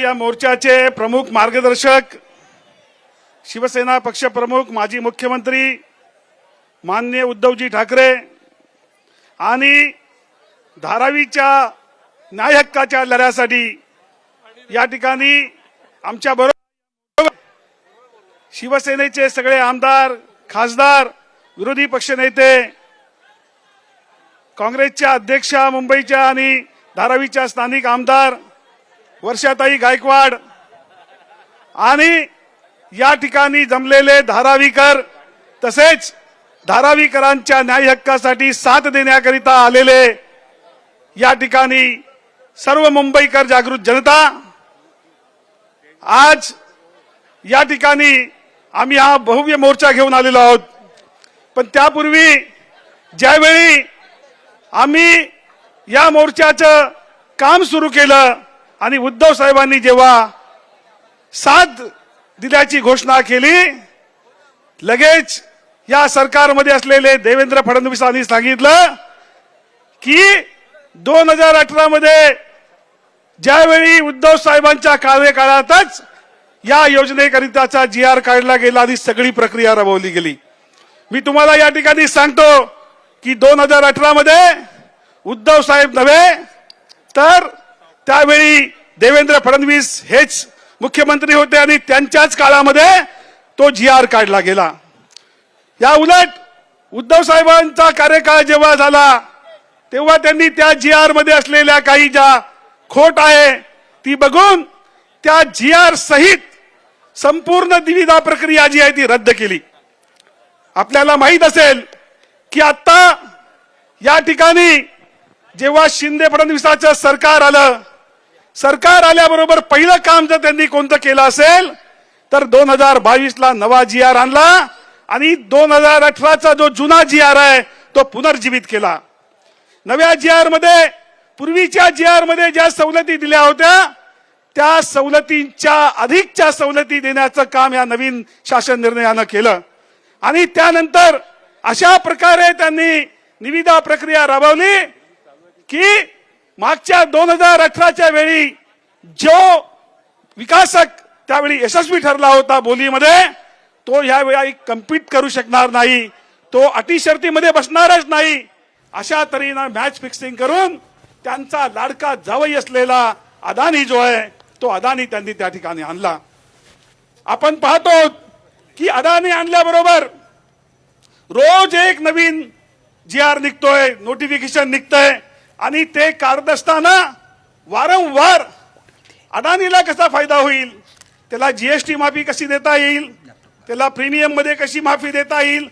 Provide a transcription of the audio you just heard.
या मोर्चाचे प्रमुख मार्गदर्शक शिवसेना पक्षप्रमुख माजी मुख्यमंत्री माननीय उद्धवजी ठाकरे आणि धारावीच्या न्याय हक्काच्या लढ्यासाठी या ठिकाणी आमच्या बरोबर शिवसेनेचे सगळे आमदार खासदार विरोधी पक्षनेते काँग्रेसच्या अध्यक्षा मुंबईच्या आणि धारावीच्या स्थानिक आमदार वर्षाताई गायकवाड. आणि या ठिकाणी जमलेले धारावीकर तसेच धारावीकरांच्या न्याय हक्कासाठी साथ देण्याकरिता आलेले या ठिकाणी सर्व मुंबईकर जागृत जनता आज या ठिकाणी आम्ही हा भव्य मोर्चा घेऊन आलेलो आहोत. पण त्यापूर्वी ज्यावेळी आम्ही या मोर्चाचं काम सुरू केलं आणि उद्धव साहेबांनी जेव्हा साथ दिल्याची घोषणा केली लगेच या सरकारमध्ये असलेले देवेंद्र फडणवीसांनी सांगितलं की दोन हजार अठरा मध्ये ज्यावेळी उद्धव साहेबांच्या कार्यकाळातच या योजनेकरिताचा जी आर काढला गेला आणि सगळी प्रक्रिया राबवली गेली. मी तुम्हाला या ठिकाणी सांगतो की दोन हजार अठरा मध्ये उद्धव साहेब नव्हे तर त्यावेळी देवेंद्र फडणवीस हेच मुख्यमंत्री होते आणि त्यांच्याच काळामध्ये तो जी आर काढला गेला. या उलट उद्धव साहेबांचा कार्यकाळ जेव्हा झाला तेव्हा त्यांनी त्या जी आरमध्ये असलेल्या काही ज्या खोट आहे ती बघून त्या जी आर सहित संपूर्ण निविदा प्रक्रिया जी आहे ती रद्द केली. आपल्याला माहीत असेल की आता या ठिकाणी जेव्हा शिंदे फडणवीसाचं सरकार आलं सरकार आल्याबरोबर पहिलं काम जर त्यांनी कोणतं केलं असेल तर दोन हजार बावीस ला नवा जी आर आणला आणि दोन हजार अठराचा जो जुना जी आर आहे तो पुनर्जीवित केला. नव्या जी आरमध्ये पूर्वीच्या जी आरमध्ये ज्या सवलती दिल्या होत्या त्या सवलतींच्या अधिकच्या सवलती देण्याचं काम या नवीन शासन निर्णयानं केलं. आणि त्यानंतर अशा प्रकारे त्यांनी निविदा प्रक्रिया राबवली की मागच्या दोन हजार अठराच्या वेळी जो विकासक त्यावेळी यशस्वी ठरला होता बोलीमध्ये तो यावेळी कम्पीट करू शकणार नाही. तो अटीशर्तीमध्ये बसणारच नाही. अशा तऱ्हेनं मॅच फिक्सिंग करून त्यांचा लाडका जावई असलेला अदानी जो आहे तो अदानी त्यांनी त्या ठिकाणी आणला. आपण पाहतो की अदानी आणल्याबरोबर रोज एक नवीन जी आर निघतोय नोटिफिकेशन निघतंय. आणि ते काढत असताना वारंवार अडाणीला कसा फायदा होईल? त्याला जीएसटी माफी कशी देता येईल? त्याला प्रीमियममध्ये कशी माफी देता येईल?